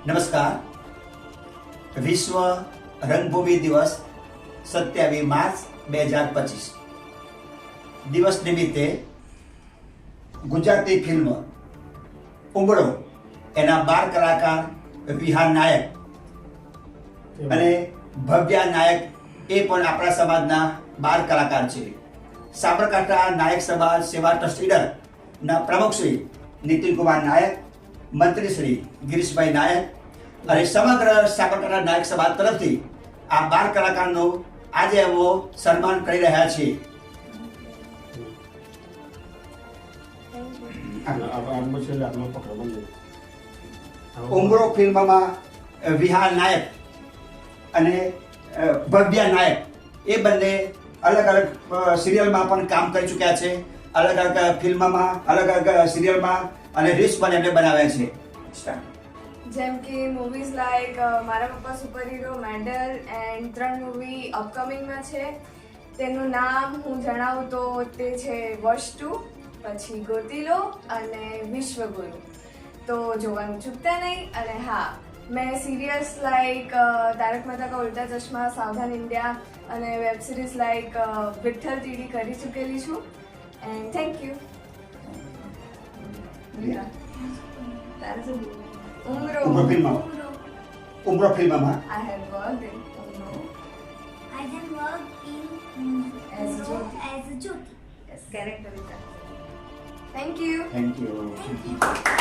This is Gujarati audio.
નમસ્કાર. વિશ્વ રંગભૂમિ દિવસ સત્યાવીસ માર્ચ બે હજાર પચીસ. દિવસ નિમિત્તે ગુજરાતી ફિલ્મ ઉમળો એના બાર કલાકાર વિહાર નાયક અને ભવ્યા નાયક એ પણ આપણા સમાજના બાર કલાકાર છે. સાબરકાંઠા નાયક સમાજ સેવા ટ્રસ્ટ ઈડર ના પ્રમુખ શ્રી નીતિનકુમાર નાયક મંત્રી શ્રી ગિરીશભાઈ નાયક અને સમગ્ર સાબરકાંઠા નાયક સભા તરફથી આ બાર કલાકારનું આજે એવો સન્માન કરી રહ્યા છીએ ઉમરો ફિલ્મમાં વિહાર નાયક અને ભવ્ય નાયક એ બંને અલગ અલગ સિરિયલમાં પણ કામ કરી ચૂક્યા છે અલગ અલગ ફિલ્મમાં, અલગ અલગ સિરિયલમાં અને રીલ્સ પણ એમને બનાવ્યા છે. જેમ કે મૂવીઝ લાઈક મારા પપ્પા સુપર હીરો મેડલ એન્ડ ત્રણ મૂવી અપકમિંગમાં છે. તેનું નામ હું જણાવું તો તે છે વર્ષ ટુ પછી ગોતીલો અને વિશ્વગુરુ. તો જોવાનું ચૂકતા નહીં અને હા મેં સિરિયલ્સ લાઈક તારક મહેતા કા ઉલ્ટા ચશ્મા સાવધાન ઇન્ડિયા અને web series like Vitthal Teedi કરી ચૂકેલી છું. એન્ડ થેન્ક યુ તારે Umroh. Umroh Umroh I have worked in Umroh. I have worked in Umroh as Jyoti. As Jyoti. Yes, character. Thank you. Thank you. Thank you.